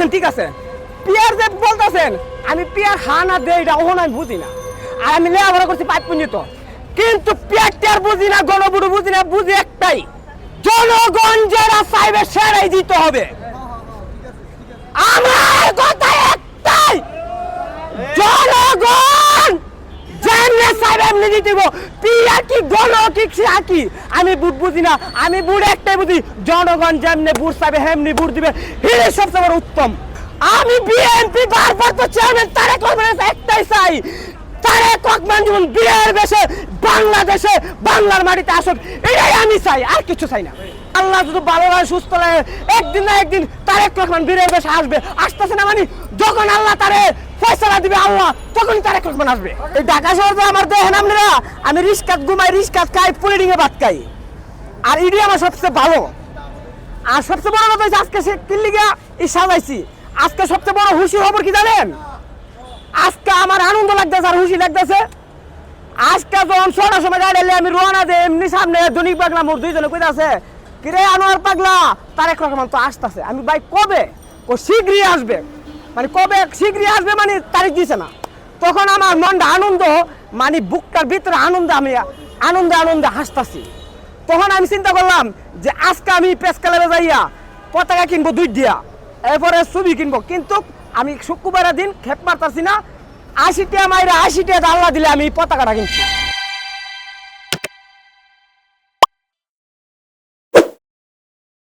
দেখেন ঠিক আছে? পিয়ার যে বলতেছেন, আমি পিয়ার হা না দে, এটা ওহন আমি বুঝি না। আর আমি লেখাপড়া করছি পাইপ পুঞ্জিত কিন্তু পিয়ার টিয়ার বুঝি না গণবুড়ু বুঝি না, বুঝি একটাই। জনগণ যারা চাইবে, সেরাই দিতে হবে। আমার কথা একটাই। জনগণ এমনি দিয়ে পিয়া কি গণ কি খিয়া কি আমি বুট বুঝি না, আমি বুড় একটাই বুঝি। জনগণ যেমনি বুট চাইবে, হেমনি বুট দিবে। এটা সবচেয়ে উত্তম। আমি বিএনপি বারবার তো চেয়ারম্যান তারেক রহমানের একটাই চাই। বিয়ের বাংলাদেশে বাংলার মাটিতে আসুক, এটাই আমি চাই, আর কিছু চাই না। আল্লাহ যদি ভালো হয়, সুস্থ লাগে, একদিন না একদিন তারেক রহমান বীরের বেশে আসবে। আসতেছে না মানে যখন আল্লাহ তারে ফয়সালা দিবে আল্লাহ, তখনই তারেক রহমান আসবে। এই ঢাকা শহর তো আমার দেখেন আপনারা আমি রিস্কাত ঘুমাই, রিস্কাত খাই পুলিডিং এ ভাত খাই। আর ইডি আমার সবচেয়ে ভালো। আর সবচেয়ে বড় কথা হচ্ছে আজকে সে কিল্লিগা ই সাজাইছি আজকে সবচেয়ে বড় খুশি খবর কি জানেন? আজকে আমার আনন্দ লাগতেছে, আর খুশি লাগতেছে। আজকে যখন ছটার সময় গাড়ি আমি রোয়ানা দে এমনি সামনে দনিক পাগলা মোর দুইজনে কইতে আছে, কিরে আনোয়ার পাগলা? তারেক রহমান তো আসতেছে। আমি ভাই, কবে? ও শীঘ্রই আসবে। মানে কবে শীঘ্রই আসবে মানে তারিখ দিছে না। তখন আমার মনটা আনন্দ মানে বুকটার ভিতরে আনন্দ আমি, আনন্দে আনন্দে হাসতাছি। তখন আমি চিন্তা করলাম যে আজকে আমি পেস কালারে যাইয়া পতাকা কিনবো দুই দিয়া, এরপরে ছবি কিনবো। কিন্তু আমি শুক্রবারের দিন খেপ মারতাছি না, আশি টাকা মাইরা আশি টাকা আল্লাহ দিলে আমি পতাকাটা কিনছি।